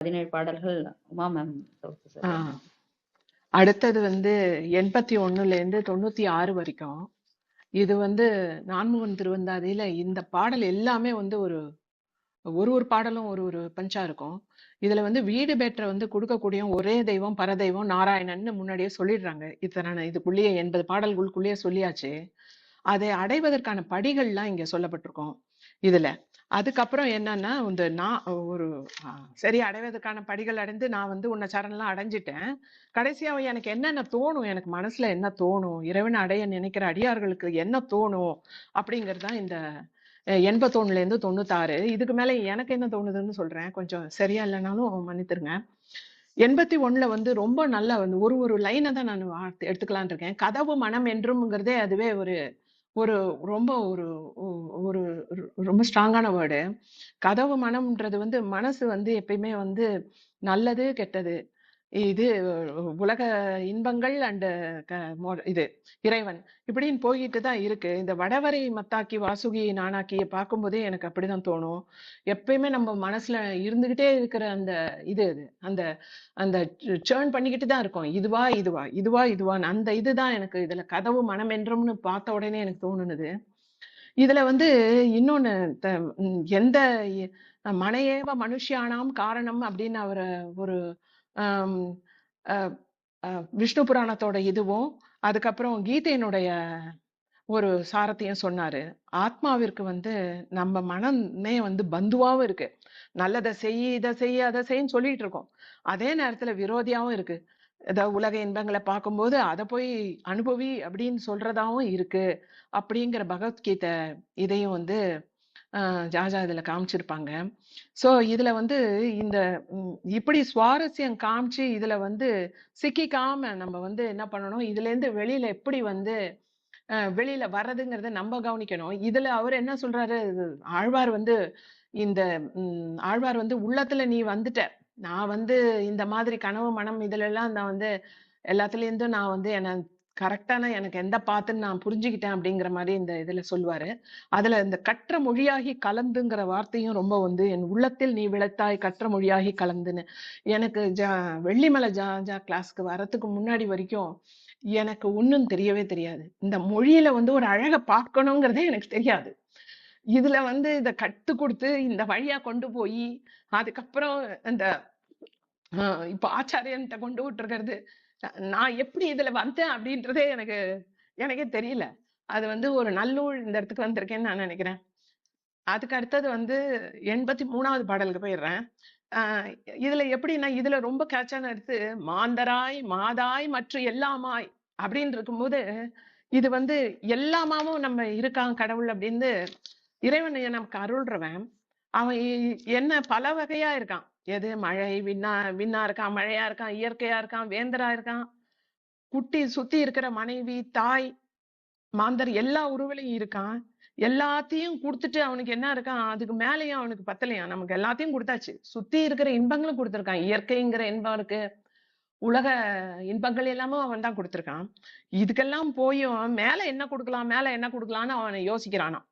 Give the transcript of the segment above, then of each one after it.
பதினேழு பாடல்கள் உமா மேம். அடுத்தது வந்து எண்பத்தி ஒண்ணுல இருந்து தொண்ணூத்தி ஆறு வரைக்கும். இது வந்து நான்முகன் திருவந்தாதியில இந்த பாடல் எல்லாமே வந்து ஒரு ஒரு ஒரு பாடலும் ஒரு ஒரு பஞ்சா இருக்கும். இதுல வந்து வீடு பெற்ற வந்து கொடுக்கக்கூடிய ஒரே தெய்வம் பரதெய்வம் நாராயணன்னு முன்னாடியே சொல்லிடுறாங்க. இத்தனை இதுக்குள்ளேயே எண்பது பாடல்களுக்குள்ளேயே சொல்லியாச்சு. அதை அடைவதற்கான படிகள்லாம் இங்க சொல்லப்பட்டிருக்கும். இதுல அதுக்கப்புறம் என்னன்னா இந்த நான் ஒரு சரி அடைவதற்கான படிகள் அடைந்து நான் வந்து உன்னை சரணெல்லாம் அடைஞ்சிட்டேன். கடைசியாக எனக்கு என்னென்ன தோணும் எனக்கு மனசுல என்ன தோணும் இறைவனை அடைய நினைக்கிற அடியார்களுக்கு என்ன தோணும் அப்படிங்கிறது தான் இந்த எண்பத்தொன்னுலேருந்து தொண்ணூத்தாறு. இதுக்கு மேலே எனக்கு என்ன தோணுதுன்னு சொல்றேன். கொஞ்சம் சரியா இல்லைனாலும் மன்னித்துருங்க. எண்பத்தி ஒண்ணுல வந்து ரொம்ப நல்லா வந்து ஒரு ஒரு லைனை தான் நான் எடுத்துக்கலான் இருக்கேன் கதவு மனம் என்றும்ங்கிறதே அதுவே ஒரு ஒரு ரொம்ப ஒரு ஒரு- ரொம்ப ஸ்ட்ராங்கான வேர்டு கதவு மனம்ன்றது வந்து மனசு வந்து எப்பயுமே வந்து நல்லது கெட்டது. இது உலக இன்பங்கள் அண்டு இது இறைவன். இப்படின்னு போயிட்டு தான் இருக்கு. இந்த வடவரை மத்தாக்கி வாசுகி நானாக்கிய பார்க்கும்போதே எனக்கு அப்படிதான் தோணும். எப்பயுமே நம்ம மனசுல இருந்துகிட்டே இருக்கிற அந்த இது அது அந்த அந்த சேர்ன் பண்ணிக்கிட்டு தான் இருக்கும். இதுவா இதுவா இதுவா இதுவான்னு. அந்த இதுதான் எனக்கு இதுல கதவு மனமென்றம்னு பார்த்த உடனே எனக்கு தோணுனது. இதுல வந்து இன்னொன்னு த- எந்த மனையேவ மனுஷியானாம் காரணம் அப்படின்னு அவர் ஒரு அஹ், அஹ், விஷ்ணு புராணத்தோட இதுவும் அதுக்கப்புறம் கீதையினுடைய ஒரு சாரத்தையும் சொன்னாரு. ஆத்மாவிற்கு வந்து நம்ம மனமே வந்து பந்துவாவும் இருக்கு. நல்லதை செய் இதை செய் அதை செய்ன்னு சொல்லிட்டு இருக்கோம். அதே நேரத்துல விரோதியாவும் இருக்கு. ஏதாவது உலக இன்பங்களை பார்க்கும்போது அதை போய் அனுபவி அப்படின்னு சொல்றதாவும் இருக்கு. அப்படிங்கிற பகவத்கீதை இதையும் வந்து ஜாஜா இதில் காமிச்சிருப்பாங்க. ஸோ இதில் வந்து இந்த இப்படி சுவாரஸ்யம் காமிச்சு இதில் வந்து சிக்கிக்காம நம்ம வந்து என்ன பண்ணணும்? இதுலேருந்து வெளியில் வெளியில எப்படி வந்து வெளியில் வெளியில வர்றதுங்கிறத நம்ம கவனிக்கணும். இதுல அவர் என்ன சொல்றாரு? ஆழ்வார் வந்து இந்த ஆழ்வார் வந்து உள்ளத்துல நீ வந்துட்ட. நான் வந்து இந்த மாதிரி கனவு மனம் இதுல எல்லாம் நான் வந்து எல்லாத்துலேருந்தும் நான் வந்து என்ன கரெக்டான எனக்கு எந்த பாத்துன்னு நான் புரிஞ்சுக்கிட்டேன் அப்படிங்கிற மாதிரி இந்த இதுல சொல்லுவாரு. அதுல இந்த கற்ற மொழியாகி கலந்துங்கிற வார்த்தையும் ரொம்ப வந்து என் உள்ளத்தில் நீ விளைத்தாய் கற்ற மொழியாகி கலந்துன்னு. எனக்கு ஜா வெள்ளிமலை ஜா ஜா கிளாஸ்க்கு வரத்துக்கு முன்னாடி வரைக்கும் எனக்கு ஒண்ணும் தெரியவே தெரியாது. இந்த மொழியில வந்து ஒரு அழகை பார்க்கணுங்கிறதே எனக்கு தெரியாது. இதுல வந்து இத கத்து கொடுத்து இந்த வழியா கொண்டு போய் அதுக்கப்புறம் இந்த இப்ப ஆச்சாரியன்ட்ட கொண்டு விட்டுருக்கிறது. நான் எப்படி இதுல வந்தேன் அப்படின்றதே எனக்கு எனக்கே தெரியல. அது வந்து ஒரு நல்லூர் இந்த இடத்துக்கு வந்திருக்கேன்னு நான் நினைக்கிறேன். அதுக்கு அடுத்தது வந்து எண்பத்தி மூணாவது பாடலுக்கு போயிடுறேன். ஆஹ் இதுல எப்படின்னா இதுல ரொம்ப கேட்சான எடுத்து மாந்தராய் மாதாய் மற்றும் எல்லாமாய் அப்படின்னு இருக்கும்போது இது வந்து எல்லாமாவும் நம்ம இருக்காங்க கடவுள் அப்படின்னு இறைவன் நமக்கு அருள்றவன். அவன் என்ன பல வகையா இருக்கான். எது? மழை விண்ணா விண்ணா இருக்கான் மழையா இருக்கான் இயற்கையா இருக்கான் வேந்தரா இருக்கான். குட்டி சுத்தி இருக்கிற மனைவி தாய் மாந்தர் எல்லா உருவிலையும் இருக்கான். எல்லாத்தையும் கொடுத்துட்டு அவனுக்கு என்ன இருக்கான்? அதுக்கு மேலேயும் அவனுக்கு பத்தலையா நமக்கு எல்லாத்தையும் கொடுத்தாச்சு. சுத்தி இருக்கிற இன்பங்களும் கொடுத்துருக்கான். இயற்கைங்கிற இன்பம் இருக்கு. உலக இன்பங்கள் எல்லாமும் அவன் தான் கொடுத்துருக்கான். இதுக்கெல்லாம் போயும் மேல என்ன கொடுக்கலாம்? மேல என்ன கொடுக்கலாம்னு அவனை யோசிக்கிறானான்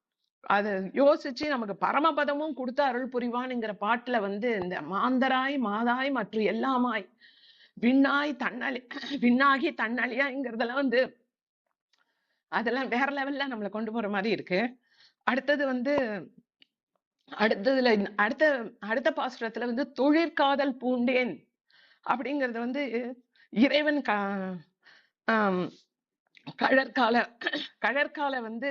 அது யோசிச்சு நமக்கு பரமபதமும் கொடுத்து அருள் புரிவான்ங்கிற பாட்டுல வந்து இந்த மாந்தராய் மாதாய் மற்றும் எல்லாமாய் விண்ணாய் தன்னலி விண்ணாகி தன்னலியாங்கிறதெல்லாம் வந்து அதெல்லாம் வேற லெவல்ல நம்மளை கொண்டு போற மாதிரி இருக்கு. அடுத்தது வந்து அடுத்ததுல அடுத்த அடுத்த பாசுரத்துல வந்து தொழிற்காதல் பூண்டேன் அப்படிங்கறது வந்து இறைவன் க கழற்கால கழற்கால வந்து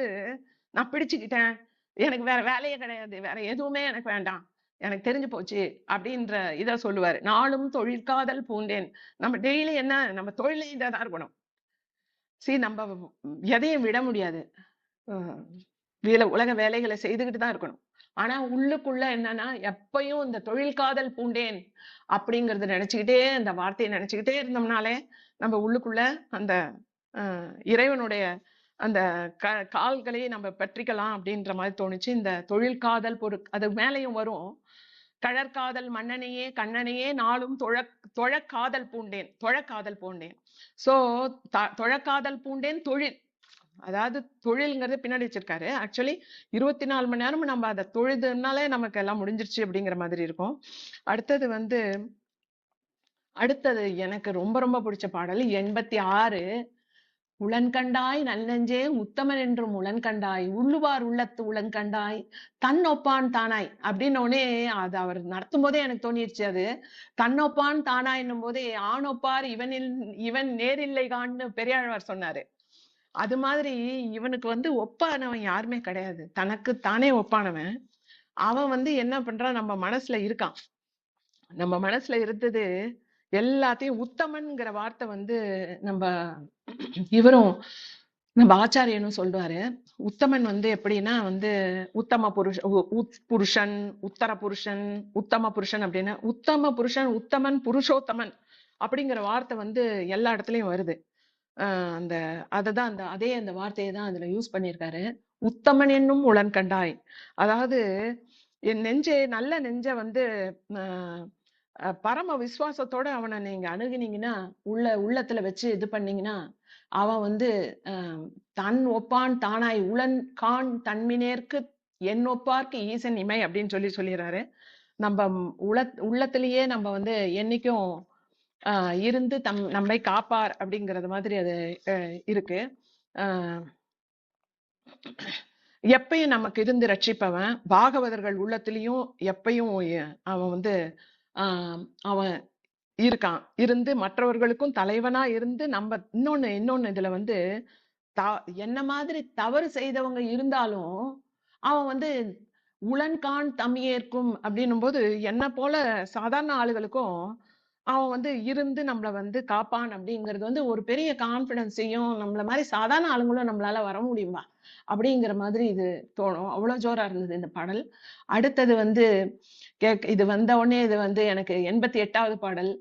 நான் பிடிச்சுக்கிட்டேன். எனக்கு வேற வேலையே கிடையாது. வேற எதுவுமே எனக்கு வேண்டாம். எனக்கு தெரிஞ்சு போச்சு அப்படின்ற இத சொல்லுவாரு. நாளும் தொழிற்காதல் பூண்டேன். நம்ம டெய்லி என்ன நம்ம தொழிலே இதான் இருக்கணும். சரி நம்ம எதையும் விட முடியாது. வேலை உலக வேலைகளை செய்துக்கிட்டு தான் இருக்கணும். ஆனா உள்ளுக்குள்ள என்னன்னா எப்பயும் இந்த தொழில் காதல் பூண்டேன் அப்படிங்கறத நினைச்சுக்கிட்டே அந்த வார்த்தையை நினைச்சுக்கிட்டே இருந்தோம்னாலே நம்ம உள்ளுக்குள்ள அந்த அஹ், இறைவனுடைய அந்த க கால்களை நம்ம பற்றிக்கலாம் அப்படின்ற மாதிரி தோணுச்சு. இந்த தொழில் காதல் பொரு அது மேலேயும் வரும். கழற்காதல் மன்னனையே கண்ணனையே நாளும் தொழ தொழக்காதல் பூண்டேன் தொழக்காதல் பூண்டேன். சோ தொழக்காதல் பூண்டேன் தொழில். அதாவது தொழில்ங்கிறது பின்னாடி வச்சிருக்காரு. ஆக்சுவலி இருபத்தி நாலு மணி நேரமும் நம்ம அதை தொழுதுனாலே நமக்கு எல்லாம் முடிஞ்சிருச்சு அப்படிங்கிற மாதிரி இருக்கும். அடுத்தது வந்து அடுத்தது எனக்கு ரொம்ப ரொம்ப பிடிச்ச பாடல் எண்பத்தி ஆறு. உளன்கண்டாய் நல்லெஞ்சே உத்தமன் என்றும் உளன்கண்டாய் உள்ளுவார் உள்ளத்து உளன்கண்டாய் தன்னொப்பான் தானாய் அப்படின்னோடனே அது அவர் நடத்தும் போதே எனக்கு தோணிருச்சு அது. தன்னொப்பான் தானாய் போதே ஆணொப்பார் இவனில் இவன் நேரில்லை கான்னு பெரியாழ்வார் சொன்னாரு. அது மாதிரி இவனுக்கு வந்து ஒப்பானவன் யாருமே கிடையாது. தனக்கு தானே ஒப்பானவன். அவன் வந்து என்ன பண்றான்? நம்ம மனசுல இருக்கான். நம்ம மனசுல இருந்தது எல்லாத்தையும் உத்தமன்கிற வார்த்தை வந்து நம்ம இவரும் நம்ம ஆச்சாரியனும் சொல்றாரு. உத்தமன் வந்து எப்படின்னா வந்து உத்தம புருஷ உ- உத் புருஷன் உத்தர புருஷன் உத்தம புருஷன் அப்படின்னா உத்தம புருஷன் உத்தமன் புருஷோத்தமன் அப்படிங்கிற வார்த்தை வந்து எல்லா இடத்துலயும் வருது. அந்த அதை தான் அந்த அதே அந்த வார்த்தையை தான் அதுல யூஸ் பண்ணியிருக்காரு. உத்தமன் என்னும் உளன் கண்டாய். அதாவது என் நெஞ்சே நல்ல நெஞ்ச வந்து ஆஹ் பரம விசுவாசத்தோட அவனை நீங்க அணுகுனீங்கன்னா உள்ள உள்ளத்துல வச்சு இது பண்ணீங்கன்னா அவன் வந்து ஆஹ் தன் ஒப்பான் தானாய் உளன் கான் தன்மினேற்கு என் ஒப்பார்க்கு ஈசன் இமை அப்படின்னு சொல்லி சொல்லிடுறாரு நம்ம உள உள்ளத்திலேயே நம்ம வந்து என்னைக்கும் ஆஹ் இருந்து தம் நம்மை காப்பார் அப்படிங்கறது மாதிரி அது அஹ் இருக்கு. ஆஹ் எப்பயும் நமக்கு இருந்து ரட்சிப்பவன் பாகவதர்கள் உள்ளத்திலையும் எப்பயும் அவன் வந்து அவன் இருக்கான். இருந்து மற்றவர்களுக்கும் தலைவனா இருந்து நம்ம இன்னொன்னு இன்னொன்னு இதுல வந்து த என்ன மாதிரி தவறு செய்தவங்க இருந்தாலும் அவன் வந்து உளன்கான் தமியேற்கும் அப்படின்னும் போது என்ன போல சாதாரண ஆளுகளுக்கும் அவன் வந்து இருந்து நம்மளை வந்து காப்பான் அப்படிங்கிறது வந்து ஒரு பெரிய கான்பிடன்ஸையும் நம்மள மாதிரி சாதாரண ஆளுங்களும் நம்மளால வர முடியுமா? அப்படிங்கிற மாதிரி இது தோணும். அவ்வளோ ஜோரா இருந்தது இந்த பாடல். அடுத்தது வந்து கேக் இது வந்த உடனே இது வந்து எனக்கு எண்பத்தி எட்டாவது பாடல்.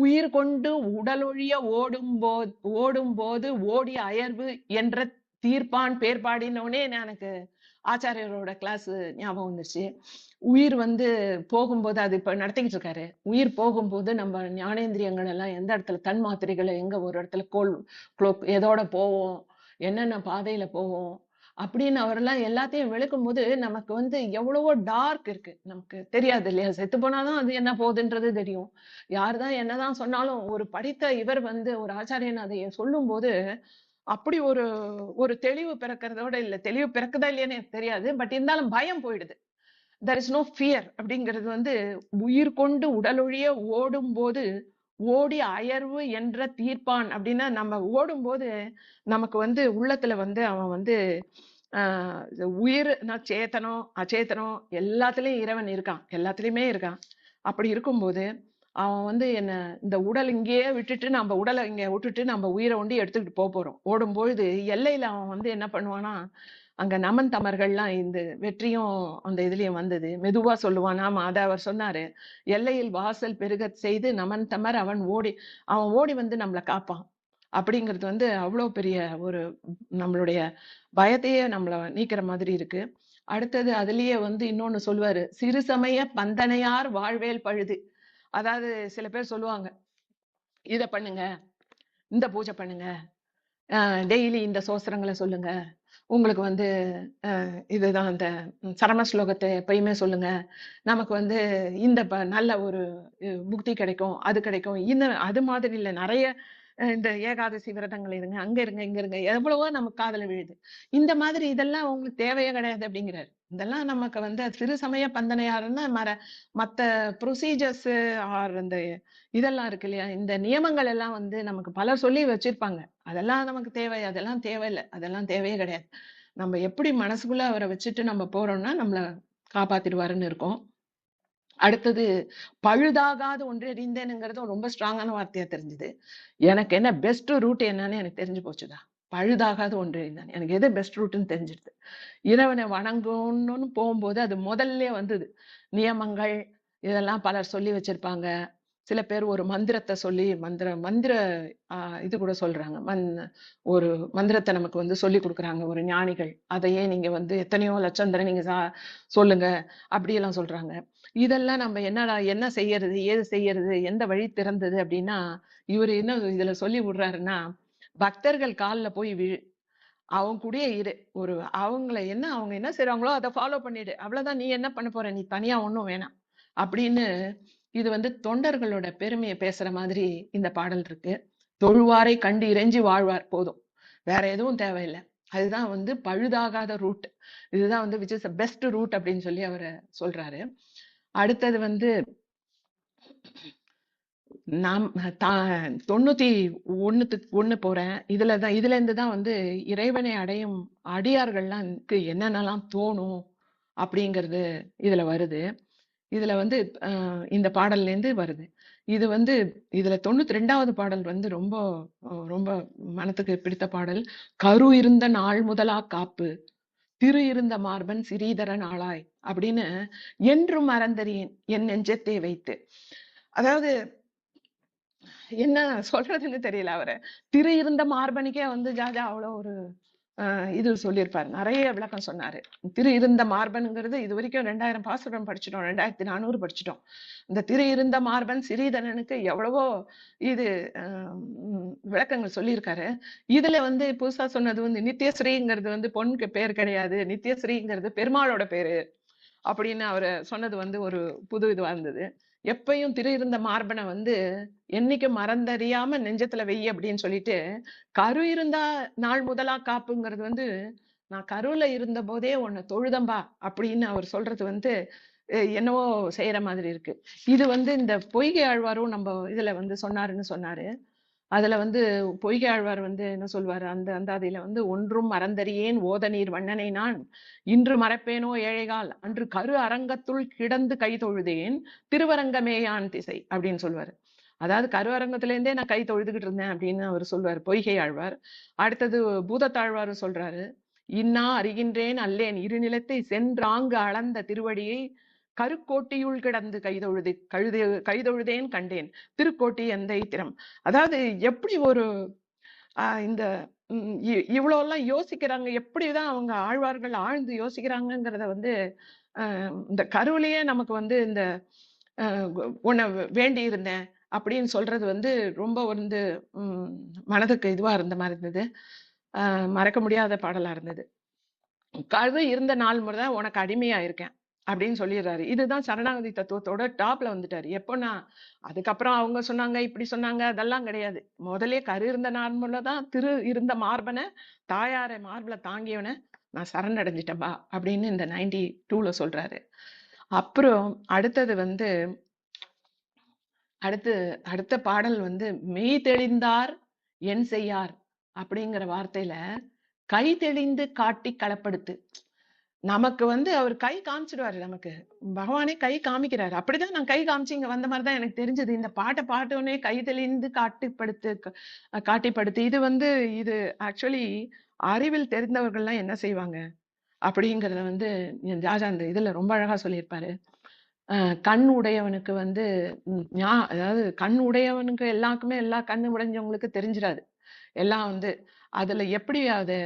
உயிர் கொண்டு உடலொழிய ஓடும் போது ஓடும் போது ஓடி அயர்வு என்ற தீர்ப்பான் பேர் பாடினோடனே எனக்கு ஆச்சாரியரோட கிளாஸ் ஞாபகம் வந்துருச்சு. உயிர் வந்து போகும்போது அது இப்ப நடத்திக்கிட்டு இருக்காரு. உயிர் போகும்போது நம்ம ஞானேந்திரியங்கள் எல்லாம் எந்த இடத்துல தன் மாத்திரைகளை எங்க ஒரு இடத்துல கோல் குளோக் எதோட போவோம் என்னென்ன பாதையில போவோம் அப்படின்னு அவரெல்லாம் எல்லாத்தையும் விளக்கும் போது நமக்கு வந்து எவ்வளவோ டார்க் இருக்கு. நமக்கு தெரியாது இல்லையா? செத்து போனாதான் அது என்ன போகுதுன்றது தெரியும். யாருதான் என்னதான் சொன்னாலும் ஒரு படித்த இவர் வந்து ஒரு ஆச்சாரியன் அதை சொல்லும் போது அப்படி ஒரு ஒரு தெளிவு பிறக்கிறதோட இல்லை. தெளிவு பிறக்குதா இல்லையான்னு எனக்கு தெரியாது. பட் இருந்தாலும் பயம் போயிடுது. தெர் இஸ் நோ ஃபியர் அப்படிங்கிறது வந்து உயிர் கொண்டு உடலொழிய ஓடும் போது ஓடி அயர்வு என்ற தீர்ப்பான் அப்படின்னா நம்ம ஓடும்போது நமக்கு வந்து உள்ளத்துல வந்து அவன் வந்து உயிர் நான் சேத்தனம் அச்சேத்தனம் எல்லாத்துலயும் இறைவன் இருக்கான். எல்லாத்துலயுமே இருக்கான். அப்படி இருக்கும்போது அவன் வந்து என்ன இந்த உடல் இங்கேயே விட்டுட்டு நம்ம உடலை இங்க விட்டுட்டு நம்ம உயிரை ஒண்டி எடுத்துக்கிட்டு போக போறோம். ஓடும்பொழுது எல்லையில அவன் வந்து என்ன பண்ணுவானா அங்க நமன் தமர்கள்லாம் இந்த வெற்றியும் அந்த இதுலயும் வந்தது. மெதுவா சொல்லுவான். ஆமா அதை அவர் சொன்னாரு. எல்லையில் வாசல் பெருக செய்து நமன் தமர் அவன் ஓடி அவன் ஓடி வந்து நம்மளை காப்பான். அப்படிங்கிறது வந்து அவ்வளோ பெரிய ஒரு நம்மளுடைய பயத்தையே நம்மளை நீக்கிற மாதிரி இருக்கு. அடுத்தது அதுலயே வந்து இன்னொன்னு சொல்லுவாரு. சிறு சமய பந்தனையார் வாழ்வேல் பழுது. அதாவது சில பேர் சொல்லுவாங்க இதை பண்ணுங்க இந்த பூஜை பண்ணுங்க டெய்லி இந்த சோஸ்திரங்களை சொல்லுங்க உங்களுக்கு வந்து இதுதான் அந்த சரண சரம ஸ்லோகத்தை எப்பயுமே சொல்லுங்க. நமக்கு வந்து இந்த ப- நல்ல ஒரு முக்தி கிடைக்கும் அது கிடைக்கும். இந்த அது மாதிரி இல்லை. நிறைய இந்த ஏகாதசி விரதங்கள் இருங்க அங்க இருங்க இங்க இருங்க. எவ்வளவோ நமக்கு காதல விழுது. இந்த மாதிரி இதெல்லாம் உங்களுக்கு தேவையே கிடையாது அப்படிங்கிறாரு. இதெல்லாம் நமக்கு வந்து சிறு சமய பந்தனையாருன்னா மர மற்ற ப்ரொசீஜர்ஸ் ஆர் இந்த இதெல்லாம் இருக்கு இல்லையா? இந்த நியமங்கள் எல்லாம் வந்து நமக்கு பலர் சொல்லி வச்சிருப்பாங்க. அதெல்லாம் நமக்கு தேவை அதெல்லாம் தேவையில்லை அதெல்லாம் தேவையே கிடையாது. நம்ம எப்படி மனசுக்குள்ள அவரை வச்சுட்டு நம்ம போறோம்னா நம்மளை காப்பாத்திடுவாருன்னு இருக்கோம். அடுத்தது பழுதாகாத ஒன்றறிந்தேனுங்கிறதும் ரொம்ப ஸ்ட்ராங்கான வார்த்தையா தெரிஞ்சுது. எனக்கு என்ன பெஸ்ட் ரூட் என்னன்னு எனக்கு தெரிஞ்சு போச்சுதா பழுதாகாத ஒன்றறிந்தான் எனக்கு எது பெஸ்ட் ரூட்னு தெரிஞ்சிடுது இறைவனை வணங்கணும்னு போகும்போது அது முதல்ல வந்தது. நியமங்கள் இதெல்லாம் பலர் சொல்லி வச்சிருப்பாங்க. சில பேர் ஒரு மந்திரத்தை சொல்லி மந்திர மந்திர இது கூட சொல்றாங்க. மந் ஒரு மந்திரத்தை நமக்கு வந்து சொல்லி கொடுக்குறாங்க. ஒரு ஞானிகள் அதையே நீங்க வந்து எத்தனையோ லட்சம் தர நீங்க சா- சொல்லுங்க அப்படியெல்லாம் சொல்றாங்க. இதெல்லாம் நம்ம என்னடா என்ன செய்யறது ஏது செய்யறது எந்த வழி திறந்தது அப்படின்னா இவர் என்ன இதுல சொல்லி விடுறாருன்னா பக்தர்கள் கால்ல போய் விழு அவங்க கூடயே இரு ஒரு அவங்கள என்ன அவங்க என்ன செய்றாங்களோ அதை ஃபாலோ பண்ணிடு. அவ்வளவுதான். நீ என்ன பண்ண போற? நீ தனியா ஒன்றும் வேணாம். அப்படின்னு இது வந்து தொண்டர்களோட பெருமையை பேசுற மாதிரி இந்த பாடல் இருக்கு. தொழுவாரை கண்டு இறைஞ்சி வாழ்வார் போதும். வேற எதுவும் தேவையில்லை. அதுதான் வந்து பழுதாகாத ரூட் இதுதான் வந்து விச் இஸ் பெஸ்ட் ரூட் அப்படின்னு சொல்லி அவர் சொல்றாரு. அடுத்தது வந்து நாம் தா- தொண்ணூத்தி ஒண்ணுத்துக்கு ஒண்ணு போறேன். இதுல தான் இதுல இருந்து தான் வந்து இறைவனை அடையும் அடியார்கள்லாம் என்னென்னலாம் தோணும் அப்படிங்கிறது இதுல வருது. இதுல வந்து இந்த பாடல்ல இருந்து வருது. இது வந்து இதுல தொண்ணூத்தி ரெண்டாவது பாடல் வந்து ரொம்ப ரொம்ப மனத்துக்கு பிடித்த பாடல். கரு இருந்த நாள் முதலா காப்பு திரு இருந்த மார்பன் சிறீதரன் ஆளாய் அப்படின்னு என்றும் மறந்தறியேன் என் நெஞ்சத்தை வைத்து. அதாவது என்ன சொல்றதுன்னு தெரியல அவரை. திரு இருந்த மார்பனுக்கே வந்து ஜாஜா அவ்வளோ ஒரு இது சொல்லியிருப்பாரு. நிறைய விளக்கம் சொன்னாரு. திரு இருந்த மார்பனுங்கிறது இது வரைக்கும் ரெண்டாயிரம் பாசுரம் படிச்சிட்டோம். ரெண்டாயிரத்தி நானூறு படிச்சிட்டோம். இந்த திரு இருந்த மார்பன் சிறீதரனுக்கு எவ்வளவோ இது ஆஹ் விளக்கங்கள் சொல்லியிருக்காரு. இதுல வந்து புதுசா சொன்னது வந்து நித்யஸ்ரீங்கிறது வந்து பொண்ணுக்கு பேர் கிடையாது. நித்யஸ்ரீங்கிறது பெருமாளோட பேரு அப்படின்னு அவர் சொன்னது வந்து ஒரு புது இதுவா இருந்தது. எப்பையும் திரு இருந்த மார்பனை வந்து என்னைக்கும் மறந்தறியாம நெஞ்சத்துல வெய் அப்படின்னு சொல்லிட்டு கரு இருந்தா நாள் முதலா காப்புங்கிறது வந்து நான் கருவுல இருந்த போதே உன்னை தொழுதம்பா அப்படின்னு அவர் சொல்றது வந்து என்னவோ செய்யற மாதிரி இருக்கு. இது வந்து இந்த பொய்கை ஆழ்வாரும் நம்ம இதுல வந்து சொன்னாருன்னு சொன்னாரு. அதுல வந்து பொய்கை ஆழ்வார் வந்து என்ன சொல்வார்? அந்த அந்த அதில வந்து ஒன்றும் மறந்தறியேன் ஓத நீர் வண்ணனை நான். இன்று மறப்பேனோ ஏழைகால். அன்று கரு அரங்கத்துள் கிடந்து கை தொழுதேன். திருவரங்கமேயான் திசை அப்படின்னு சொல்லுவாரு அதாவது கருவரங்கத்திலேருந்தே நான் கை தொழுதுகிட்டு இருந்தேன் அப்படின்னு அவர் சொல்வார் பொய்கை ஆழ்வார் அடுத்தது பூதத்தாழ்வார் சொல்றாரு இன்னா அறிகின்றேன் அல்லேன். இருநிலத்தை சென்றாங்கு அளந்த திருவடியை கருக்கோட்டியுள் கிடந்து கைதொழுது கழுது கைதொழுதேன் கண்டேன். திருக்கோட்டி எந்த திறம். அதாவது எப்படி ஒரு இந்த ம், இ- இவ்வளவு எல்லாம் யோசிக்கிறாங்க எப்படிதான் அவங்க ஆழ்வார்கள் ஆழ்ந்து யோசிக்கிறாங்கங்கிறத வந்து இந்த கருவிலேயே நமக்கு வந்து இந்த உன்னை வேண்டி இருந்தேன் அப்படின்னு சொல்றது வந்து ரொம்ப வந்து மனதுக்கு இதுவா இருந்த மாதிரி இருந்தது. மறக்க முடியாத பாடலா இருந்தது. கரு இருந்த நாள் முறை தான் உனக்கு அடிமையா இருக்கேன். அப்படின்னு சொல்லிடுறாரு. இதுதான் சரணாகதி தத்துவத்தோட டாப்ல வந்துட்டாரு. எப்போனா அதுக்கப்புறம் அவங்க சொன்னாங்க இப்படி சொன்னாங்க அதெல்லாம் கிடையாது. முதலே கரு இருந்த நார்மல தான் திரு இருந்த மார்பனை தாயாரை மார்பல தாங்கியவனை நான் சரணடைஞ்சிட்டேன்பா அப்படின்னு இந்த நைன்டி டூல சொல்றாரு. அப்புறம் அடுத்தது வந்து அடுத்து அடுத்த பாடல் வந்து மெய் தெளிந்தார் என் செய்யார் அப்படிங்கிற வார்த்தையில கை தெளிந்து காட்டி களப்படுத்து. நமக்கு வந்து அவர் கை காமிச்சிடுவாரு நமக்கு. பகவானே கை காமிக்கிறாரு. அப்படிதான் நான் கை காமிச்சு இங்க வந்த மாதிரிதான் எனக்கு தெரிஞ்சது. இந்த பாட்டை பாட்டோடனே கை தெளிந்து காட்டிப்படுத்து. காட்டிப்படுத்து இது வந்து இது ஆக்சுவலி அறிவில் தெரிந்தவர்கள்லாம் என்ன செய்வாங்க? அப்படிங்கறத வந்து ராஜா அந்த இதுல ரொம்ப அழகா சொல்லியிருப்பாரு. கண் உடையவனுக்கு வந்து ஞா- அதாவது கண் உடையவனுக்கு எல்லாருக்குமே எல்லா கண்ணு உடைஞ்சவங்களுக்கு தெரிஞ்சிடாது எல்லாம் வந்து அதில் எப்படி அதை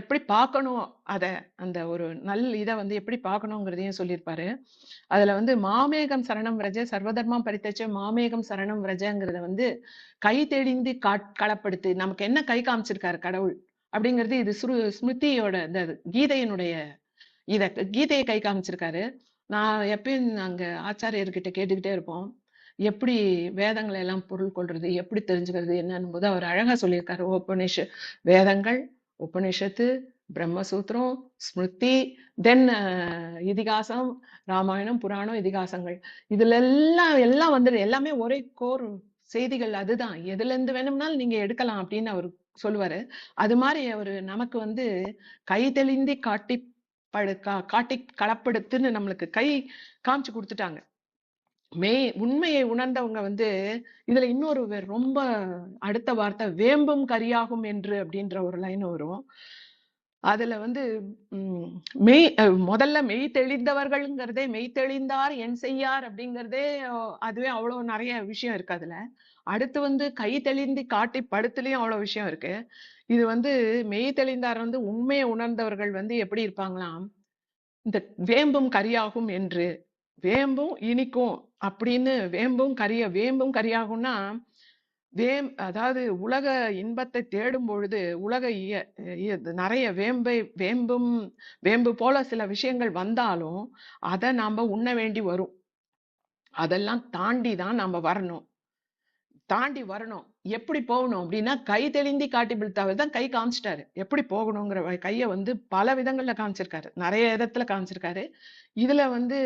எப்படி பார்க்கணும்? அதை அந்த ஒரு நல் இதை வந்து எப்படி பார்க்கணுங்கிறதையும் சொல்லியிருப்பாரு. அதில் வந்து மாமேகம் சரணம் விரஜ சர்வதர்மம் பரித்தச்ச மாமேகம் சரணம் விரஜங்கிறத வந்து கை தெளிந்து காட் களப்படுத்து நமக்கு என்ன கை காமிச்சிருக்காரு கடவுள்? அப்படிங்கிறது இது சுரு ஸ்மிருதியோட இந்த கீதையினுடைய இதை கீதையை கை காமிச்சிருக்காரு. நான் எப்பயும் அங்கே ஆச்சாரியர்கிட்ட கேட்டுக்கிட்டே இருப்போம். எப்படி வேதங்களை எல்லாம் பொருள் கொள்றது எப்படி தெரிஞ்சுக்கிறது என்னன்னு போது அவர் அழகா சொல்லியிருக்காரு. உபநிஷ வேதங்கள் உபனிஷத்து பிரம்மசூத்திரம் ஸ்மிருதி தென் இதிகாசம் ராமாயணம் புராணம் இதிகாசங்கள். இதுல எல்லாம் எல்லாம் வந்து எல்லாமே ஒரே கோர் செய்திகள் அதுதான். எதுல இருந்து வேணும்னாலும் நீங்க எடுக்கலாம் அப்படின்னு அவர் சொல்லுவாரு. அது மாதிரி அவரு நமக்கு வந்து கை தெளிந்தி காட்டி படு கா- காட்டி களப்படுத்துன்னு நம்மளுக்கு கை காமிச்சு கொடுத்துட்டாங்க. மே உண்மையை உணர்ந்தவங்க வந்து இதுல இன்னொரு ரொம்ப அடுத்த வார்த்தை வேம்பும் கரியாகும் என்று அப்படின்ற ஒரு லைன் வரும். அதுல வந்து மெய் முதல்ல மெய் தெளிந்தவர்கள்ங்கிறதே மெய் தெளிந்தார் என் செய்யார் அப்படிங்கிறதே அதுவே அவ்வளவு நிறைய விஷயம் இருக்கு அதுல. அடுத்து வந்து கை தெளிந்து காட்டி படுத்துலயும் அவ்வளவு விஷயம் இருக்கு. இது வந்து மெய் தெளிந்தார் வந்து உண்மையை உணர்ந்தவர்கள் வந்து எப்படி இருப்பாங்களாம்? இந்த வேம்பும் கரியாகும் என்று. வேம்பும் இனிக்கும் அப்படின்னு வேம்பும் கரிய வேம்பும் கரியாகும்னா வேம் அதாவது உலக இன்பத்தை தேடும் பொழுது உலக இய- நிறைய வேம்பை வேம்பும் வேம்பு போல சில விஷயங்கள் வந்தாலும் அதை நாம் உண்ண வேண்டி வரும். அதெல்லாம் தாண்டி தான் நாம் வரணும். தாண்டி வரணும். எப்படி போகணும் அப்படின்னா கை தெளிந்தி காட்டி பிடித்தவர் தான் கை காமிச்சிட்டாரு. எப்படி போகணுங்கிற கையை வந்து பல விதங்களில் காமிச்சிருக்காரு. நிறைய இடத்துல காமிச்சிருக்காரு. இதுல வந்து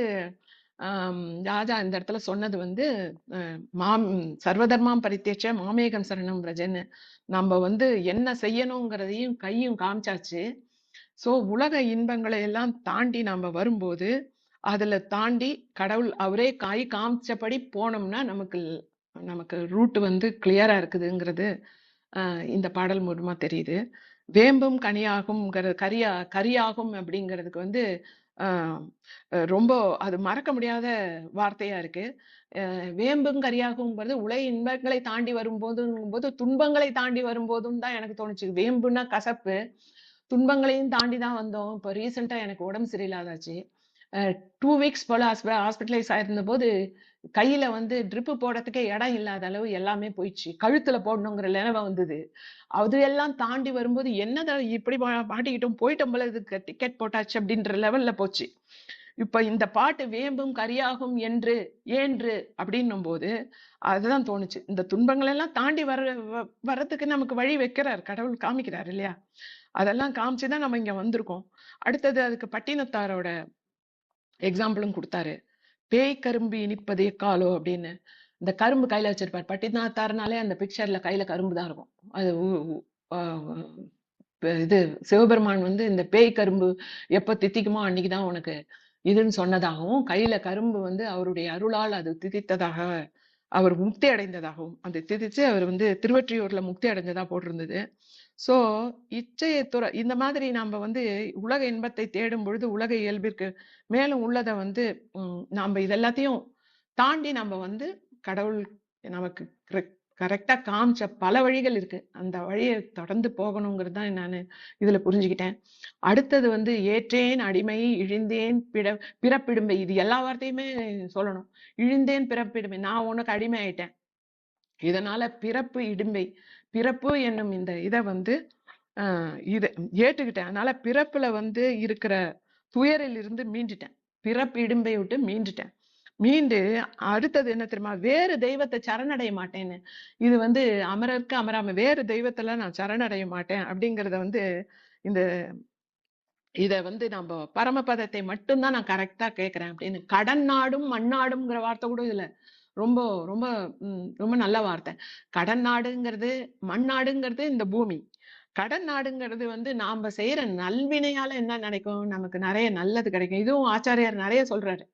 ராஜா இந்த இடத்துல சொன்னது வந்து மாம் சர்வதர்மாம் பரித்தேச்ச மாமேகம் சரணம் பிரஜன்னு. நம்ம வந்து என்ன செய்யணுங்கிறதையும் கையும் காமிச்சாச்சு. ஸோ உலக இன்பங்களை எல்லாம் தாண்டி நம்ம வரும்போது அதுல தாண்டி கடவுள் அவரே காய் காமிச்சபடி போனோம்னா நமக்கு நமக்கு ரூட் வந்து கிளியரா இருக்குதுங்கிறது இந்த பாடல் மூலமா தெரியுது. வேம்பும் கனியாகும்ங்கிற கரியா கரியாகும் அப்படிங்கிறதுக்கு வந்து ரொம்ப அது மறக்க முடியாத வார்த்தையா இருக்கு. வேம்பும் கரியாகுங்கிறது உலக இன்பங்களை தாண்டி வரும்போதுங்கும் போது துன்பங்களை தாண்டி வரும்போதும் தான் எனக்கு தோணுச்சு. வேம்புன்னா கசப்பு. துன்பங்களையும் தாண்டி தான் வந்தோம். இப்போ ரீசெண்டாக எனக்கு உடம்பு சரியில்லாதாச்சு. டூ வீக்ஸ் போல ஹாஸ்பிட்டலைஸ் ஆயிருந்த போது கையில வந்து ட்ரிப்பு போடுறதுக்கே இடம் இல்லாத அளவு எல்லாமே போயிடுச்சு. கழுத்துல போடணுங்கிற நிலைமை வந்தது. அது எல்லாம் தாண்டி வரும்போது என்னத இப்படி மா- மாட்டிக்கிட்டோம் போயிட்டோம் போல இதுக்கு டிக்கெட் போட்டாச்சு அப்படின்ற லெவல்ல போச்சு. இப்ப இந்த பாட்டு வேம்பும் கரியாகும் என்று ஏன்று அப்படின்னும் போது அதுதான் தோணுச்சு. இந்த துன்பங்கள் எல்லாம் தாண்டி வர வர்றதுக்கு நமக்கு வழி வைக்கிறார் கடவுள் காமிக்கிறார் இல்லையா? அதெல்லாம் காமிச்சுதான் நம்ம இங்க வந்திருக்கோம். அடுத்தது அதுக்கு பட்டினத்தாரோட எக்ஸாம்பிளும் கொடுத்தாரு. பேய் கரும்பு இனிப்பது எக்காலோ அப்படின்னு இந்த கரும்பு கையில வச்சிருப்பார். பட்டினாத்தாருனாலே அந்த பிக்சர்ல கையில கரும்பு தான் இருக்கும். அது இது சிவபெருமான் வந்து இந்த பேய் கரும்பு எப்ப தித்திக்குமோ அன்னைக்குதான் உனக்கு இதுன்னு சொன்னதாகவும் கையில கரும்பு வந்து அவருடைய அருளால் அது திதித்ததாக அவர் முக்தி அடைந்ததாகவும் அந்த திதிச்சு அவர் வந்து திருவற்றியூர்ல முக்தி அடைஞ்சதா போட்டிருந்தது. சோ இச்சையை துற இந்த மாதிரி நாம வந்து உலக இன்பத்தை தேடும் பொழுது உலக இயல்பிற்கு மேலும் உள்ளதை வந்து உம், நாம இதெல்லாத்தையும் தாண்டி நம்ம வந்து கடவுள் நமக்கு கரெக்டா காமிச்ச பல வழிகள் இருக்கு. அந்த வழியை தொடர்ந்து போகணுங்கிறது தான் நான் இதுல புரிஞ்சுக்கிட்டேன். அடுத்தது வந்து ஏற்றேன் அடிமை இழிந்தேன் பிட பிறப்பிடுமை இது எல்லா வார்த்தையுமே சொல்லணும். இழிந்தேன் பிறப்பிடுமை நான் உனக்கு அடிமை ஆயிட்டேன் இதனால பிறப்பு இடும்பை பிறப்பு என்னும் இந்த இதை வந்து ஆஹ் இதை ஏற்றுக்கிட்டேன் அதனால பிறப்புல வந்து இருக்கிற துயரில் இருந்து மீண்டுட்டேன். பிறப்பு இடும்பை விட்டு மீண்டுட்டேன். மீண்டு அடுத்தது என்ன தெரியுமா? வேறு தெய்வத்தை சரணடைய மாட்டேன்னு. இது வந்து அமரருக்கு அமராம வேறு தெய்வத்துல நான் சரணடைய மாட்டேன் அப்படிங்கிறத வந்து இந்த இத வந்து நம்ம பரமபதத்தை மட்டும்தான் நான் கரெக்டா கேட்கிறேன் அப்படின்னு. கடன் நாடும் மண்ணாடும்ங்கிற வார்த்தை கூட இதுல ரொம்ப ரொம்ப ரொம்ப நல்ல வார்த்தை. கடன் நாடுங்கிறது மண்ணாடுங்கிறது இந்த பூமி. கடன் நாடுங்கிறது வந்து நாம செய்யற நல்வினையால என்ன நினைக்கும்? நமக்கு நிறைய நல்லது கிடைக்கும். இதுவும் ஆச்சாரியார் நிறைய சொல்றாரு.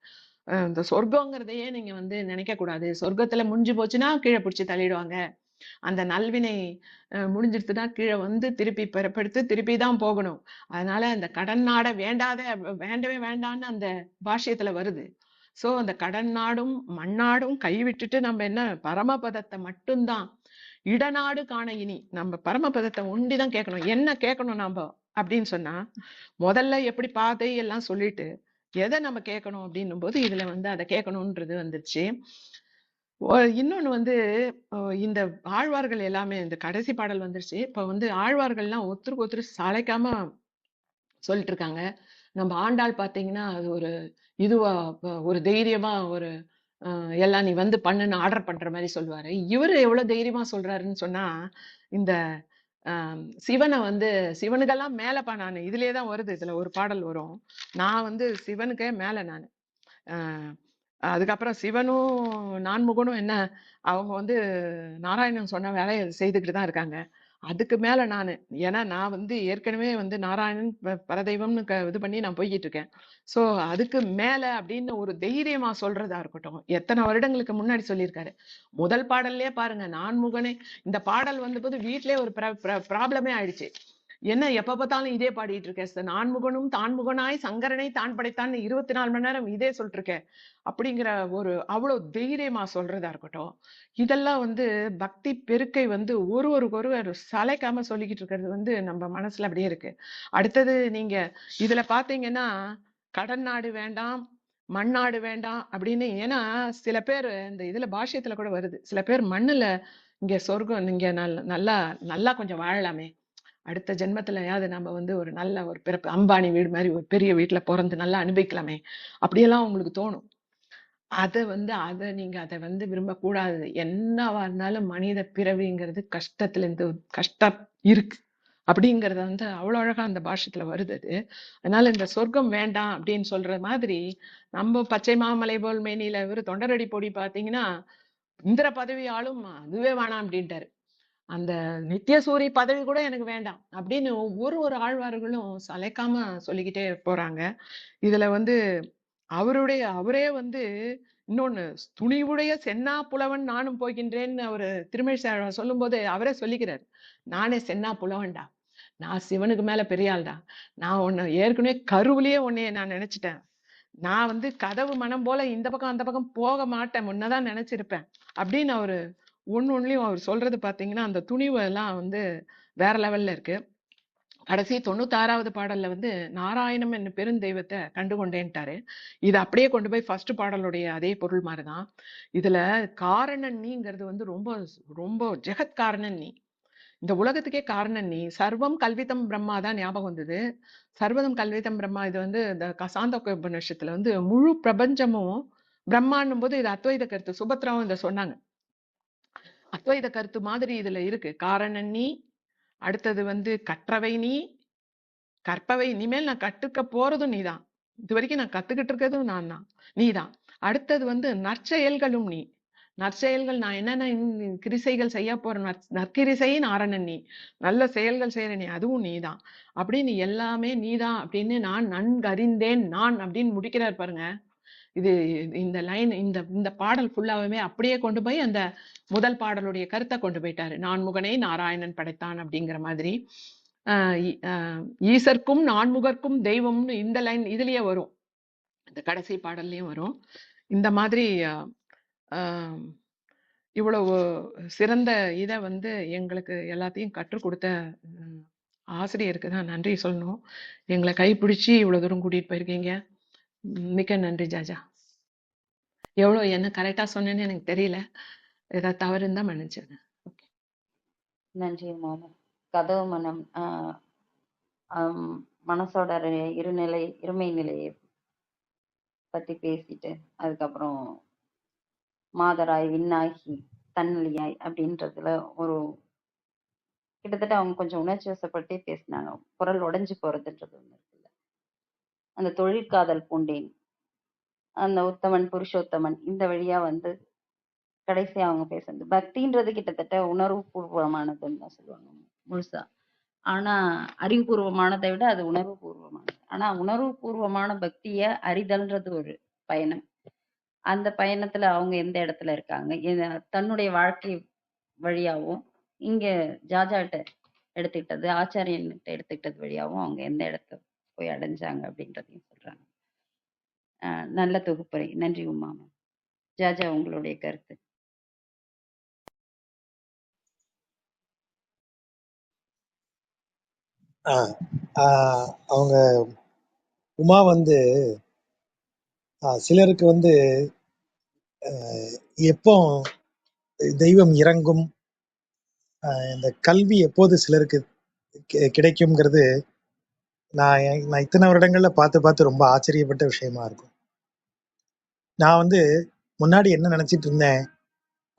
இந்த சொர்க்கங்கிறதையே நீங்க வந்து நினைக்க கூடாது. சொர்க்கத்துல முடிஞ்சு போச்சுன்னா கீழே பிடிச்சி தள்ளிடுவாங்க. அந்த நல்வினை முடிஞ்சிருச்சுன்னா கீழே வந்து திருப்பி பிறப்பெடுத்து திருப்பி தான் போகணும். அதனால அந்த கடன் நாட வேண்டாத வேண்டவே வேண்டான்னு அந்த பாஷ்யத்துல வருது. சோ அந்த கடன் நாடும் மண்ணாடும் கைவிட்டுட்டு நம்ம என்ன பரமபதத்தை மட்டும்தான் இடநாடு காண இனி நம்ம பரமபதத்தை ஒண்டிதான் கேட்கணும். என்ன கேட்கணும் நாம? அப்படின்னு சொன்னா முதல்ல எப்படி பாதை எல்லாம் சொல்லிட்டு எதை நம்ம கேட்கணும் அப்படின்னும் போது இதுல வந்து அதை கேட்கணும்ன்றது வந்துருச்சு. ஒ- இன்னொன்னு வந்து இந்த ஆழ்வார்கள் எல்லாமே இந்த கடைசி பாடல் வந்துருச்சு. இப்ப வந்து ஆழ்வார்கள்லாம் ஒருத்தருக்கு ஒருத்தர் சளைக்காம சொல்லிட்டு இருக்காங்க. நம்ம ஆண்டாள் பார்த்தீங்கன்னா அது ஒரு இதுவா ஒரு தைரியமா ஒரு எல்லாம் நீ வந்து பண்ணுன்னு ஆர்டர் பண்ற மாதிரி சொல்லுவாரு. இவரு எவ்வளவு தைரியமா சொல்றாருன்னு சொன்னா இந்த சிவனை வந்து சிவனுக்கெல்லாம் மேலப்பா நான். இதுலயே தான் வருது இதுல ஒரு பாடல் வரும். நான் வந்து சிவனுக்கே மேல நான். அதுக்கப்புறம் சிவனும் நான்முகனும் என்ன அவங்க வந்து நாராயணன் சொன்ன வேலையை செய்துக்கிட்டு தான் இருக்காங்க. அதுக்கு மேல நான். ஏன்னா நான் வந்து ஏற்கனவே வந்து நாராயணன் ப- பரதெய்வம்னு க- இது பண்ணி நான் போய்கிட்டு இருக்கேன். ஸோ அதுக்கு மேல அப்படின்னு ஒரு தைரியமா சொல்றதா இருக்கட்டும். எத்தனை வருடங்களுக்கு முன்னாடி சொல்லியிருக்காரு. முதல் பாடல்லே பாருங்க நான்முகனே. இந்த பாடல் வந்தபோது வீட்டிலே ஒரு ப்ராப்ளமே ஆயிடுச்சு. என்ன எப்ப பார்த்தாலும் இதே பாடிட்டு இருக்க சார் நான்முகனும் தான்முகனாய் சங்கரனை தான் படைத்தான் இருபத்தி நாலு மணி நேரம் இதே சொல்லிட்டு இருக்கேன் அப்படிங்கிற ஒரு அவ்வளவு தைரியமா சொல்றதா இருக்கட்டும் இதெல்லாம் வந்து பக்தி பெருக்கை வந்து ஒரு ஒருவர் சளைக்காம சொல்லிக்கிட்டு இருக்கிறது வந்து நம்ம மனசுல அப்படியே இருக்கு. அடுத்தது நீங்க இதுல பாத்தீங்கன்னா கடன் நாடு வேண்டாம் மண்ணாடு வேண்டாம் அப்படின்னு ஏன்னா சில பேர் இந்த இதுல பாஷ்யத்துல கூட வருது. சில பேர் மண்ணுல இங்க சொர்க்கம் இங்க நல்லா நல்லா கொஞ்சம் வாழலாமே. அடுத்த ஜென்மத்திலயாவது நம்ம வந்து ஒரு நல்ல ஒரு பிறப்பு அம்பானி வீடு மாதிரி ஒரு பெரிய வீட்டுல பிறந்து நல்லா அனுபவிக்கலாமே. அப்படியெல்லாம் உங்களுக்கு தோணும். அத வந்து அத நீங்க அத வந்து விரும்பக்கூடாது என்னவா இருந்தாலும் மனித பிறவிங்கிறது கஷ்டத்துல இருந்து கஷ்டம் இருக்கு. அப்படிங்கிறத வந்து அவ்வளவு அழகா அந்த பாஷத்துல வருது அது. அதனால இந்த சொர்க்கம் வேண்டாம் அப்படின்னு சொல்ற மாதிரி நம்ம பச்சை மாமலை போல் மேனியில இவரு தொண்டரடி பொடி பாத்தீங்கன்னா இந்திர பதவி ஆளும் அதுவே வேணாம் அப்படின்ட்டாரு. அந்த நித்தியசூரி பதவி கூட எனக்கு வேண்டாம் அப்படின்னு ஒவ்வொரு ஒரு ஆழ்வார்களும் சலைக்காம சொல்லிக்கிட்டே போறாங்க. இதுல வந்து அவருடைய அவரே வந்து இன்னொன்னு துணிவுடைய சென்னா புலவன் நானும் போகின்றேன்னு அவரு திருமேஷ் சொல்லும் போது அவரே சொல்லிக்கிறார். நானே சென்னா புலவன்டா. நான் சிவனுக்கு மேல பெரியாள்டா நான் உன்னை ஏற்கனவே கருவிலேயே உன்னைய நான் நினைச்சிட்டேன். நான் வந்து கதவு மனம் போல இந்த பக்கம் அந்த பக்கம் போக மாட்டேன். முன்னதான் நினைச்சிருப்பேன் அப்படின்னு அவரு ஒண்ணு ஒன்றுலையும் அவர் சொல்றது பாத்தீங்கன்னா அந்த துணிவு எல்லாம் வந்து வேற லெவல்ல இருக்கு. கடைசி தொண்ணூத்தாறாவது பாடல்ல வந்து நாராயணம் என்ன பெருந்தெய்வத்தை கண்டு கொண்டேன்ட்டாரு இது அப்படியே கொண்டு போய் ஃபர்ஸ்ட் பாடலுடைய அதே பொருள் மாதிரிதான். இதுல காரணன் நீங்கிறது வந்து ரொம்ப ரொம்ப ஜெகத் காரணன் நீ. இந்த உலகத்துக்கே காரணம் நீ. சர்வம் கல்விதம் பிரம்மா தான் ஞாபகம் வந்தது. சர்வதம் கல்விதம் பிரம்மா இது வந்து இந்த கசாந்த உபநிஷத்துல வந்து முழு பிரபஞ்சமும் பிரம்மான்னும் போது இது அத்வைத கருத்து. சுபத்ராவும் இதை சொன்னாங்க. அத்வைத கருத்து மாதிரி இதுல இருக்கு. காரண நீ அடுத்தது வந்து கற்றவை நீ கற்பவை இனிமேல் நான் கற்றுக்க போறதும் நீதான் இது வரைக்கும் நான் கத்துக்கிட்டு இருக்கிறதும் நான் தான். நீதான் அடுத்தது வந்து நற்செயல்களும் நீ. நற்செயல்கள் நான் என்னென்ன கிரிசைகள் செய்ய போறேன் நற்கிரிசையின் ஆரணன் நீ. நல்ல செயல்கள் செய்யற நீ அதுவும் நீதான் அப்படின்னு எல்லாமே நீதான் அப்படின்னு நான் நன்கறிந்தேன். நான் அப்படின்னு முடிக்கிறார் பாருங்க. இது இந்த லைன் இந்த இந்த பாடல் ஃபுல்லாவுமே அப்படியே கொண்டு போய் அந்த முதல் பாடலுடைய கருத்தை கொண்டு போயிட்டாரு. நான்முகனை நாராயணன் படைத்தான் அப்படிங்கிற மாதிரி. ஈசர்க்கும் நான்முகர்க்கும் தெய்வம்னு இந்த லைன் இதுலயே வரும். இந்த கடைசி பாடல்லையும் வரும். இந்த மாதிரி இவ்வளவு சிறந்த இதை வந்து எங்களுக்கு எல்லாத்தையும் கற்றுக் கொடுத்த ஆசிரியருக்கு தான் நன்றி சொல்லணும். எங்களை கைப்பிடிச்சி இவ்வளோ தூரம் கூட்டிகிட்டு போயிருக்கீங்க. மிக்க நன்றி ஜாஜா. எவ்வளோ என்ன கரெக்டா சொன்னேன்னு எனக்கு தெரியல. ஏதாவது தவறு இருந்தா மன்னிச்சிருங்க நன்றி மாமா. கதவு மனம் ஆஹ் மனசோட இருநிலை இருமை நிலையை பத்தி பேசிட்டு அதுக்கப்புறம் மாதராய் விண்ணாகி தன்னலியாய் அப்படின்றதுல ஒரு கிட்டத்தட்ட அவங்க கொஞ்சம் உணர்ச்சி வசப்பட்டே பேசினாங்க. குரல் உடஞ்சி போறதுன்றது ஒன்று அந்த தொழிற்காதல் பூண்டேன். அந்த உத்தமன் புருஷோத்தமன் இந்த வழியா வந்து கடைசியா அவங்க பேசுறது. பக்தின்றது கிட்டத்தட்ட உணர்வு பூர்வமானதுன்னு தான் சொல்லுவாங்க. முழுசா. ஆனா அறிவுபூர்வமானதை விட அது உணர்வு பூர்வமானது. ஆனா உணர்வு பூர்வமான பக்திய அறிதல்ன்றது ஒரு பயணம். அந்த பயணத்துல அவங்க எந்த இடத்துல இருக்காங்க? தன்னுடைய வாழ்க்கை வழியாகவும் இங்க ஜாஜாட்ட எடுத்துக்கிட்டது ஆச்சாரியன்கிட்ட எடுத்துக்கிட்டது வழியாகவும் அவங்க எந்த இடத்துல போய் அடைஞ்சாங்க அப்படின்றதையும் சொல்றாங்க. நல்ல தொகுப்புரை. நன்றி உமா ஜாஜா உங்களுடைய கருத்து. ஆஹ் ஆஹ் அவங்க உமா வந்து ஆஹ் சிலருக்கு வந்து ஆஹ் எப்போ தெய்வம் இறங்கும் ஆஹ் இந்த கல்வி எப்போது சிலருக்கு கிடைக்கும்ங்கிறது நான் நான் இத்தனை வருடங்கள்ல பார்த்து பார்த்து ரொம்ப ஆச்சரியப்பட்ட விஷயமா இருக்கும். நான் வந்து முன்னாடி என்ன நினைச்சிட்டு இருந்தேன்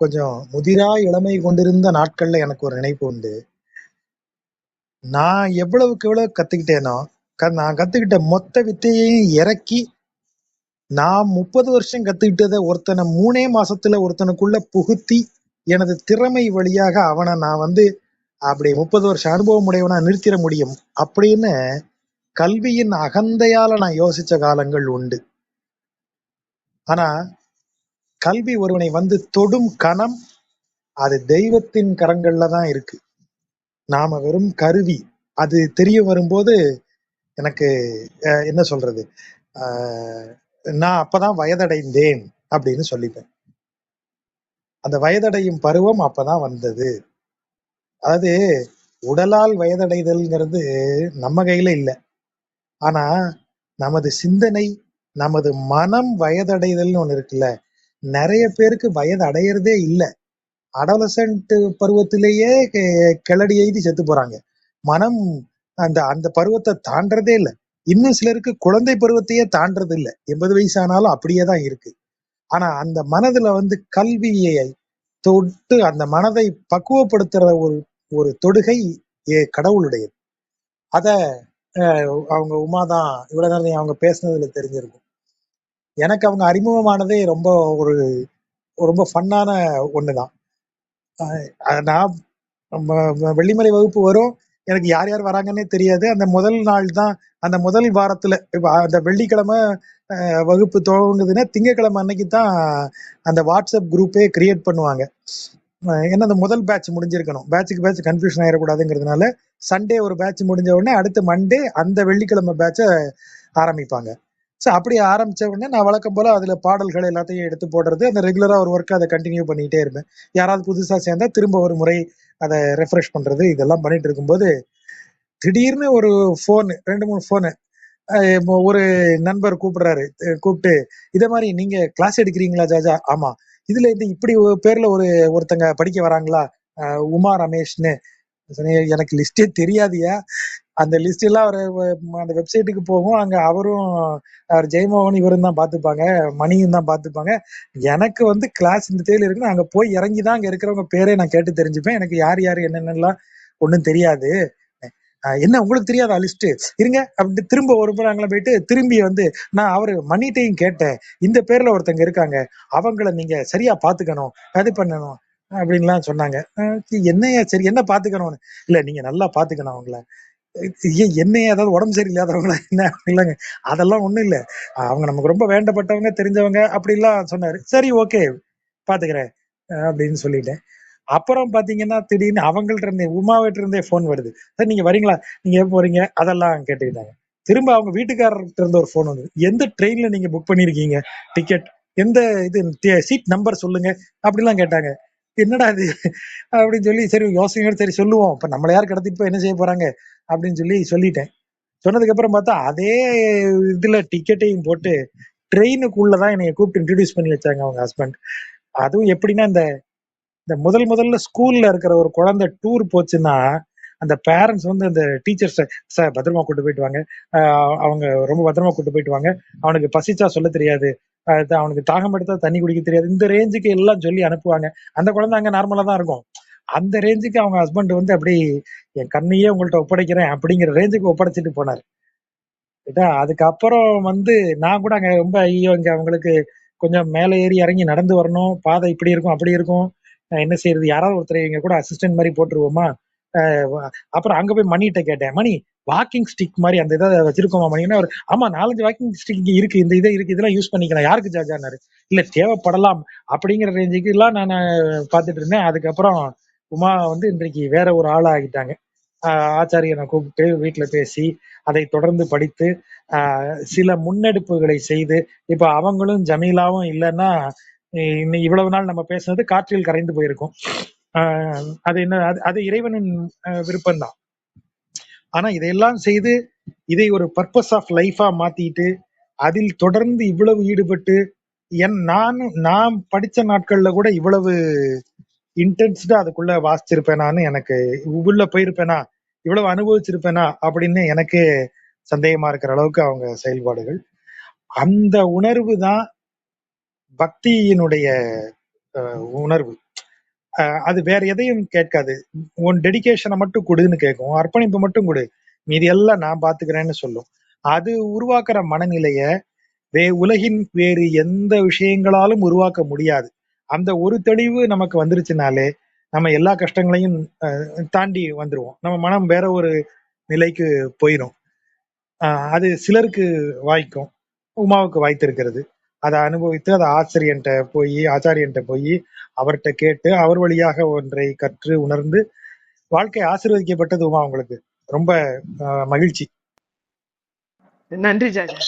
கொஞ்சம் முதிரா இளமை கொண்டிருந்த நாட்கள்ல எனக்கு ஒரு நினைப்பு உண்டு. நான் எவ்வளவுக்கு எவ்வளவு கத்துக்கிட்டேனோ க- நான் கத்துக்கிட்ட மொத்த வித்தையையும் இறக்கி நான் முப்பது வருஷம் கத்துக்கிட்டதை ஒருத்தனை மூணே மாசத்துல ஒருத்தனுக்குள்ள புகுத்தி எனது திறமை வழியாக அவனை நான் வந்து அப்படி முப்பது வருஷம் அனுபவம் உடையவனா நிறுத்திட முடியும் அப்படின்னு கல்வியின் அகந்தையால நான் யோசிச்ச காலங்கள் உண்டு. ஆனா கல்வி ஒருவனை வந்து தொடும் கணம் அது தெய்வத்தின் கரங்கள்ல தான் இருக்கு. நாம வெறும் கருவி. அது தெரிய வரும்போது எனக்கு அஹ், என்ன சொல்றது? நான் அப்பதான் வயதடைந்தேன் அப்படின்னு சொல்லிப்பேன். அந்த வயதடையும் பருவம் அப்பதான் வந்தது. அதாவது உடலால் வயதடைதல்ங்கிறது நம்ம கையில இல்ல. ஆனா நமது சிந்தனை நமது மனம் வயதடைதல்னு ஒண்ணு இருக்குல்ல நிறைய பேருக்கு வயது அடையறதே இல்லை. அடலசன்ட் பருவத்திலேயே கிளடி எழுதி செத்து போறாங்க. மனம் அந்த அந்த பருவத்தை தாண்டறதே இல்லை. இன்னும் சிலருக்கு குழந்தை பருவத்தையே தாண்டறது இல்லை. எண்பது வயசு ஆனாலும் அப்படியே தான் இருக்கு. ஆனா அந்த மனதுல வந்து கல்வியை தொட்டு அந்த மனதை பக்குவப்படுத்துற ஒரு ஒரு தொடுகை ஏ- கடவுளுடையது. அத அவங்க உமா தான் இவ்வளவு நேரம் அவங்க பேசுனதுல தெரிஞ்சிருக்கும். எனக்கு அவங்க அறிமுகமானதே ரொம்ப ஒரு ரொம்ப ஃபன்னான ஒண்ணுதான். தான் நான் வெள்ளிமலை வகுப்பு வரும். எனக்கு யார் யார் வராங்கன்னே தெரியாது. அந்த முதல் நாள் தான் அந்த முதல் வாரத்துல அந்த வெள்ளிக்கிழமை வகுப்பு துவங்குதுன்னா திங்கக்கிழமை அன்னைக்கு தான் அந்த வாட்ஸ்அப் குரூப்பே கிரியேட் பண்ணுவாங்க. ஏன்னா அந்த முதல் பேட்ச் முடிஞ்சிருக்கணும். பேட்சுக்கு பேட்ச் கன்ஃபியூஷன் ஆயிடக்கூடாதுங்கிறதுனால சண்டே ஒரு பேட்ச் முடிஞ்ச உடனே அடுத்து மண்டே அந்த வெள்ளிக்கிழமை பேட்சை ஆரம்பிப்பாங்க. ஸோ அப்படி ஆரம்பிச்ச உடனே நான் வழக்கம் போல அதுல பாடல்கள் எல்லாத்தையும் எடுத்து போடுறது அந்த ரெகுலரா ஒரு ஒர்க்கை அதை கண்டினியூ பண்ணிட்டே இருப்பேன். யாராவது புதுசா சேர்ந்தா திரும்ப ஒரு முறை அதை ரெஃப்ரெஷ் பண்றது இதெல்லாம் பண்ணிட்டு இருக்கும்போது திடீர்னு ஒரு ஃபோன் ரெண்டு மூணு ஃபோனு ஒரு நண்பர் கூப்பிடுறாரு கூப்பிட்டு இதே மாதிரி நீங்க கிளாஸ் எடுக்கிறீங்களா ஜாஜா? ஆமா. இதுல இந்த இப்படி ஒரு பேர்ல ஒரு ஒருத்தங்க படிக்க வராங்களா? உமா ரமேஷ்னு. எனக்கு லிஸ்டே தெரியாதியா. அந்த லிஸ்ட் எல்லாம் அவர் அந்த வெப்சைட்டுக்கு போகும். அங்க அவரும் அவர் ஜெயமோகன் இவரும் தான் பார்த்துப்பாங்க. மணியும் தான் பார்த்துப்பாங்க. எனக்கு வந்து கிளாஸ் இந்த தேதியில இருக்குன்னு அங்க போய் இறங்கி தான் அங்க இருக்கிறவங்க பேரே நான் கேட்டு தெரிஞ்சுப்பேன். எனக்கு யார் யார் என்னென்னலாம் ஒன்றும் தெரியாது. என்ன உங்களுக்கு தெரியாதா லிஸ்ட் இருங்க அப்படின்ட்டு திரும்ப ஒரு போறாங்களா போயிட்டு திரும்பி வந்து நான் அவரு மன்னிட்டையும் கேட்டேன். இந்த பேர்ல ஒருத்தங்க இருக்காங்க. அவங்கள நீங்க சரியா பாத்துக்கணும் அது பண்ணணும் அப்படின்லாம் சொன்னாங்க. என்னையா சரி என்ன பாத்துக்கணும்னு? இல்ல நீங்க நல்லா பாத்துக்கணும் அவங்கள. ஏன் என்னைய ஏதாவது உடம்பு சரியில்லாதவங்களா என்ன இல்லைங்க அதெல்லாம் ஒண்ணும் இல்ல. அவங்க நமக்கு ரொம்ப வேண்டப்பட்டவங்க தெரிஞ்சவங்க அப்படிலாம் சொன்னாரு. சரி ஓகே பாத்துக்கிறேன் அப்படின்னு சொல்லிட்டேன். அப்புறம் பாத்தீங்கன்னா திடீர்னு அவங்கள்ட்ட இருந்தே உமாவிட்ட இருந்தே போன் வருது. சார் நீங்க வரீங்களா? நீங்க எப்போ போறீங்க? அதெல்லாம் கேட்டுக்கிட்டாங்க. திரும்ப அவங்க வீட்டுக்காரர்கிட்ட இருந்த ஒரு போன் வந்தது. எந்த ட்ரெயின்ல நீங்க புக் பண்ணிருக்கீங்க? டிக்கெட் எந்த இது? சீட் நம்பர் சொல்லுங்க. அப்படிலாம் கேட்டாங்க. என்னடா இது? அப்படின்னு சொல்லி சரி யோசனையோட சரி சொல்லுவோம். இப்ப நம்மள யார் கடத்திட்டு போய் என்ன செய்ய போறாங்க? அப்படின்னு சொல்லி சொல்லிட்டேன். சொன்னதுக்கு அப்புறம் பார்த்தா அதே இதுல டிக்கெட்டையும் போட்டு ட்ரெயினுக்குள்ளதான் என்னை கூப்பிட்டு இன்ட்ரடியூஸ் பண்ணி வச்சாங்க அவங்க ஹஸ்பண்ட் அதுவும் எப்படின்னா இந்த இந்த முதல் முதல்ல ஸ்கூல்ல இருக்கிற ஒரு குழந்தை டூர் போச்சுன்னா அந்த பேரண்ட்ஸ் வந்து அந்த டீச்சர்ஸ் சார் பத்திரமா கூட்டு போயிட்டு வாங்க. அவங்க ரொம்ப பத்திரமா கூட்டு போயிட்டு வாங்க. அவனுக்கு பசிச்சா சொல்ல தெரியாது. அவனுக்கு தாகம் எடுத்தா தண்ணி குடிக்க தெரியாது. இந்த ரேஞ்சுக்கு எல்லாம் சொல்லி அனுப்புவாங்க. அந்த குழந்தை அங்க நார்மலா தான் இருக்கும். அந்த ரேஞ்சுக்கு அவங்க ஹஸ்பண்ட் வந்து அப்படி என் கண்ணையே உங்கள்ட்ட ஒப்படைக்கிறேன் அப்படிங்கிற ரேஞ்சுக்கு ஒப்படைச்சிட்டு போனார். அதுக்கப்புறம் வந்து நான் கூட அங்க ரொம்ப ஐயோ இங்க அவங்களுக்கு கொஞ்சம் மேலே ஏறி இறங்கி நடந்து வரணும். பாதை இப்படி இருக்கும் அப்படி இருக்கும். என்ன செய்யறது யாராவது ஒருத்தர் இங்க கூட அசிஸ்டன்ட் மாதிரி போட்டுருவோமா? அப்புறம் அங்க போய் மணிகிட்ட கேட்டேன் மணி வாக்கிங் ஸ்டிக் மாதிரி அந்த இதை வச்சிருக்கோமா மணின்னா அவர் ஆமா நாலஞ்சு வாக்கிங் ஸ்டிக் இருக்கு இந்த இதை இருக்கு இதெல்லாம் யூஸ் பண்ணிக்கலாம் யாருக்கு ஜாஜானாரு இல்ல தேவைப்படலாம். அப்படிங்கிற ரேஞ்சுக்கு எல்லாம் நான் பார்த்துட்டு இருந்தேன். அதுக்கப்புறம் உமா வந்து இன்றைக்கு வேற ஒரு ஆளா ஆகிட்டாங்க. ஆச்சாரியனை கூப்பிட்டு வீட்டுல பேசி அதை தொடர்ந்து படித்து சில முன்னெடுப்புகளை செய்து இப்ப அவங்களும் ஜமீலாவும் இல்லைன்னா இ- இன்னும் இவ்வளவு நாள் நம்ம பேசுனது காற்றில் கரைந்து போயிருக்கும். ஆஹ் அது என்ன அது அது இறைவனின் விருப்பம் தான் ஆனா இதையெல்லாம் செய்து இதை ஒரு பர்பஸ் ஆஃப் லைஃபா மாத்திட்டு அதில் தொடர்ந்து இவ்வளவு ஈடுபட்டு என் நான் நான் படிச்ச நாட்கள்ல கூட இவ்வளவு இன்டென்ஸ்டா அதுக்குள்ள வாசிச்சிருப்பேனான்னு எனக்கு உள்ள போயிருப்பேனா இவ்வளவு அனுபவிச்சிருப்பேனா அப்படின்னு எனக்கு சந்தேகமா இருக்கிற அளவுக்கு அவங்க செயல்பாடுகள். அந்த உணர்வு தான் பக்தியினுடைய உணர்வு. அது வேற எதையும் கேட்காது. உன் டெடிகேஷனை மட்டும் கொடுன்னு கேட்கும் அர்ப்பணிப்பு மட்டும் கொடு. மீதி எல்லாம் நான் பாத்துக்கிறேன்னு சொல்லும். அது உருவாக்குற மனநிலைய வே உலகின் வேறு எந்த விஷயங்களாலும் உருவாக்க முடியாது. அந்த ஒரு தெளிவு நமக்கு வந்துருச்சுனாலே நம்ம எல்லா கஷ்டங்களையும் தாண்டி வந்துருவோம். நம்ம மனம் வேற ஒரு நிலைக்கு போயிடும் அது சிலருக்கு வாய்க்கும். உமாவுக்கு வாய்த்திருக்கிறது. அதை அனுபவித்து அதை ஆசிரியன்ட்ட போய் ஆச்சாரியன்ட்ட போய் அவர்கிட்ட கேட்டு அவர் வழியாக ஒன்றை கற்று உணர்ந்து வாழ்க்கை ஆசீர்வதிக்கப்பட்டது உமா உங்களுக்கு ரொம்ப மகிழ்ச்சி. நன்றி ஜாஜா.